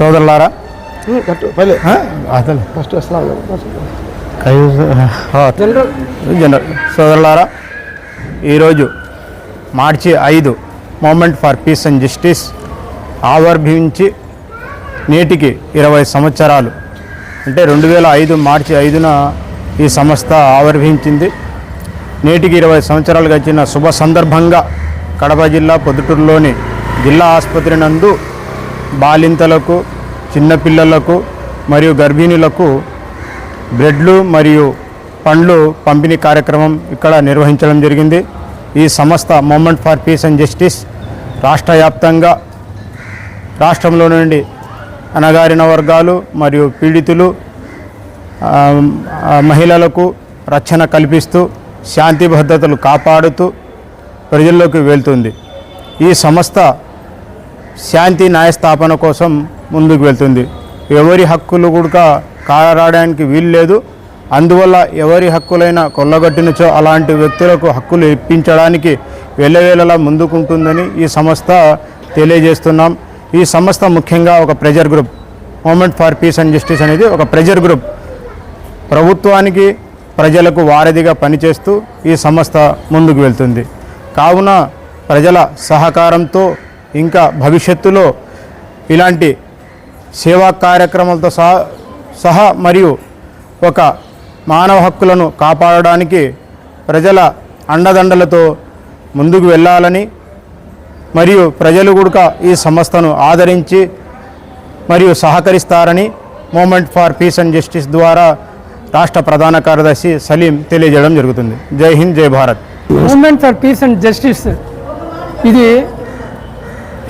సోదరులారా? First general. సోదరులారా ఈరోజు మార్చి ఐదు movement for peace and justice ఆవిర్భవించి నేటికి ఇరవై సంవత్సరాలు. అంటే రెండు వేల ఐదు మార్చి ఐదున ఈ సంస్థ ఆవిర్భవించింది. నేటికి ఇరవై సంవత్సరాలు గడిచిన శుభ సందర్భంగా కడప జిల్లా పొద్దుటూరులోని జిల్లా ఆసుపత్రి నందు బాలింతలకు చిన్నపిల్లలకు మరియు గర్భిణులకు బ్రెడ్లు మరియు పండ్లు పంపిణీ కార్యక్రమం ఇక్కడ నిర్వహించడం జరిగింది. ఈ సంస్థ movement for peace and justice రాష్ట్ర వ్యాప్తంగా రాష్ట్రంలో నుండి అణగారిన వర్గాలు మరియు పీడితులు మహిళలకు రక్షణ కల్పిస్తూ శాంతి భద్రతలు కాపాడుతూ ప్రజల్లోకి వెళ్తుంది. ఈ సంస్థ శాంతి న్యాయస్థాపన కోసం ముందుకు వెళ్తుంది. ఎవరి హక్కులు కూడా కారాడడానికి వీలు లేదు. అందువల్ల ఎవరి హక్కులైనా కొల్లగొట్టినచో అలాంటి వ్యక్తులకు హక్కులు ఇప్పించడానికి వెళ్ళవేళలా ముందుకుంటుందని ఈ సంస్థ తెలియజేస్తున్నాం. ఈ సంస్థ ముఖ్యంగా ఒక pressure group movement for peace and justice అనేది ఒక ప్రెజర్ గ్రూప్. ప్రభుత్వానికి ప్రజలకు వారధిగా పనిచేస్తూ ఈ సంస్థ ముందుకు వెళ్తుంది. కావున ప్రజల సహకారంతో ఇంకా భవిష్యత్తులో ఇలాంటి సేవా కార్యక్రమాలతో సహా సహా మరియు ఒక మానవ హక్కులను కాపాడడానికి ప్రజల అండదండలతో ముందుకు వెళ్ళాలని మరియు ప్రజలు కూడా ఈ సంస్థను ఆదరించి మరియు సహకరిస్తారని movement for peace and justice ద్వారా రాష్ట్ర ప్రధాన కార్యదర్శి సలీం తెలియజేయడం జరుగుతుంది. Jai Hind Jai Bharat. Movement for peace and justice ఇది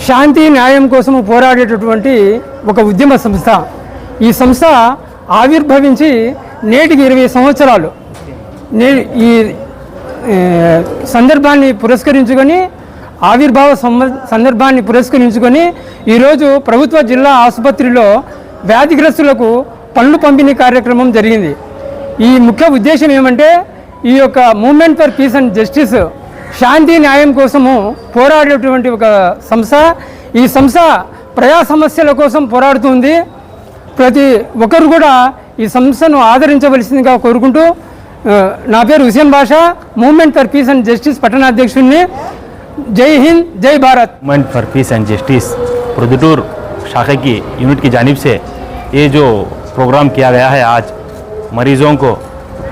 శాంతి న్యాయం కోసం పోరాడేటటువంటి ఒక ఉద్యమ సంస్థ. ఈ సంస్థ ఆవిర్భవించి నేటికి ఇరవై సంవత్సరాలు. నే ఈ సందర్భాన్ని పురస్కరించుకొని ఆవిర్భావ సందర్భాన్ని పురస్కరించుకొని ఈరోజు ప్రభుత్వ జిల్లా ఆసుపత్రిలో వ్యాధిగ్రస్తులకు పనులు పంపిణీ కార్యక్రమం జరిగింది. ఈ ముఖ్య ఉద్దేశం ఏమంటే ఈ యొక్క movement for peace and justice శాంతి న్యాయం కోసము పోరాడేటువంటి ఒక సంస్థ ఈ సంస్థ ప్రజా సమస్యల కోసం పోరాడుతుంది ప్రతి ఒక్కరు కూడా ఈ సంస్థను ఆదరించవలసిందిగా కోరుకుంటూ ఆ, నా పేరు Husen Basha movement for peace and justice పట్టణాధ్యక్షుడిని Jai Hind జై Bharat movement for peace and justice Proddatur शाखा की यूनिट की जानिब से ये जो प्रोग्राम किया गया है आज मरीज़ों को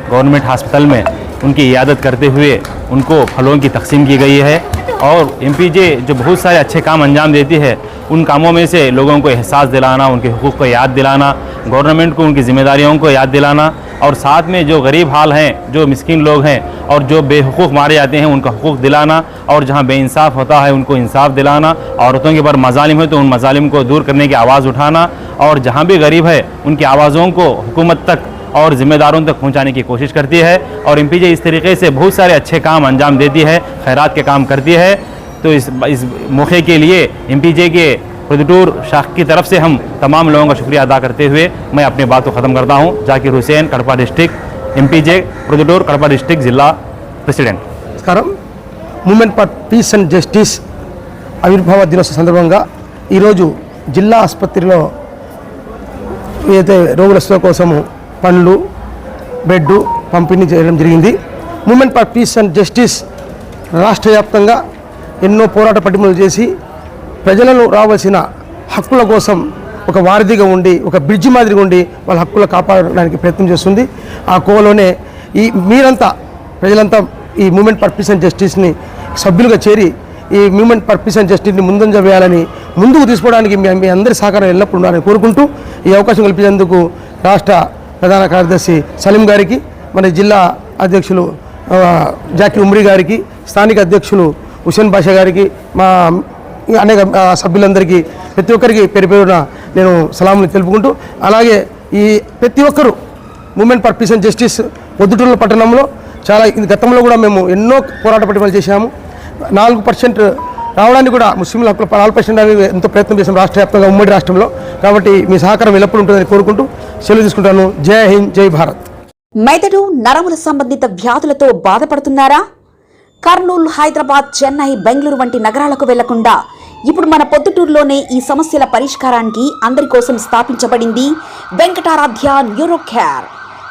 गवर्नमेंट हॉस्पिटल में उनकी यादत करते हुए उनको फलों की तकसीम की गई है और एमपीजे जो बहुत सारे अच्छे काम अंजाम देती है, उन कामों में से लोगों को एहसास दिलाना, उनके हकूक़ को याद दिलाना, गवर्नमेंट को, उनकी ज़िम्मेदारियों को याद दिलाना और साथ में जो गरीब हाल हैं, जो मिस्किन लोग हैं और जो बेहकूक़ मारे जाते हैं, उनका हकूक़ दिलाना और जहाँ बेइंसाफ़ होता है, उनको इंसाफ दिलाना, औरतों के ऊपर मजालिम है तो उन मजालिम को दूर करने की आवाज़ उठाना और जहाँ भी गरीब है, उनकी आवाज़ों को हुकूमत तक और ज़िम्मेदारों तक पहुंचाने की कोशिश करती है और एम इस तरीके से बहुत सारे अच्छे काम अंजाम देती है खैरात के काम करती है तो इस इस मौके के लिए एम के प्रदटूर शाख की तरफ से हम तमाम लोगों का शुक्रिया अदा करते हुए मैं अपनी बात को ख़त्म करता हूँ Zakir Hussain Kadapa district M P J Proddatur Kadapa district ज़िला प्रेसिडेंट నమస్కారం movement for peace and justice ఆవిర్భావ దినోత్సవ సందర్భంగా ఈరోజు జిల్లా ఆసుపత్రిలో ఏదైతే రోగుల సేవ కోసము పండ్లు బెడ్ పంపిణీ చేయడం జరిగింది. Movement for peace and justice రాష్ట్ర వ్యాప్తంగా ఎన్నో పోరాట పట్టిమలు చేసి ప్రజలను రావాల్సిన హక్కుల కోసం ఒక వారధిగా ఉండి ఒక బ్రిడ్జి మాదిరిగా ఉండి వాళ్ళ హక్కులు కాపాడడానికి ప్రయత్నం చేస్తుంది. ఆ కోవలోనే ఈ మీరంతా ప్రజలంతా ఈ మూమెంట్ ఫర్ పీస్ అండ్ జస్టిస్ని సభ్యులుగా చేరి ఈ మూమెంట్ ఫర్ పీస్ అండ్ జస్టిస్ని ముందంజ వేయాలని ముందుకు తీసుకోవడానికి మీ మీ అందరి సహకారం ఎల్లప్పుడూ ఉండాలని కోరుకుంటూ ఈ అవకాశం కల్పించేందుకు రాష్ట్ర ప్రధాన కార్యదర్శి సలీం గారికి మన జిల్లా అధ్యక్షులు ఆ, జాకిర్ గారికి స్థానిక అధ్యక్షులు హుసేన్ బాషా గారికి మా అనేక సభ్యులందరికీ ప్రతి ఒక్కరికి పేరు పేరున నేను సలాములు తెలుపుకుంటూ అలాగే ఈ ప్రతి ఒక్కరూ moment for peace and justice పొద్దుటూరుల పట్టణంలో చాలా గతంలో కూడా మేము ఎన్నో పోరాట పట్టుబడులు చేశాము. నాలుగు పర్సెంట్ రావడానికి కూడా ముస్లింల హక్కుల నాలుగు ఎంతో ప్రయత్నం చేసాం రాష్ట్ర వ్యాప్తంగా ఉమ్మడి రాష్ట్రంలో. కాబట్టి మీ సహకారం ఎల్లప్పుడూ ఉంటుందని కోరుకుంటూ సెలవు తీసుకుంటాను. జై హింద్ జై భారత్. మెదడు నరముల సంబంధిత వ్యాధులతో బాధపడుతున్నారా? కర్నూలు హైదరాబాద్ చెన్నై బెంగళూరు వంటి నగరాలకు వెళ్ళకుండా ఇప్పుడు మన పొద్దుటూరులోనే ఈ సమస్యల పరిష్కారానికి అందరి కోసం స్థాపించబడింది వెంకటారాధ్య న్యూరో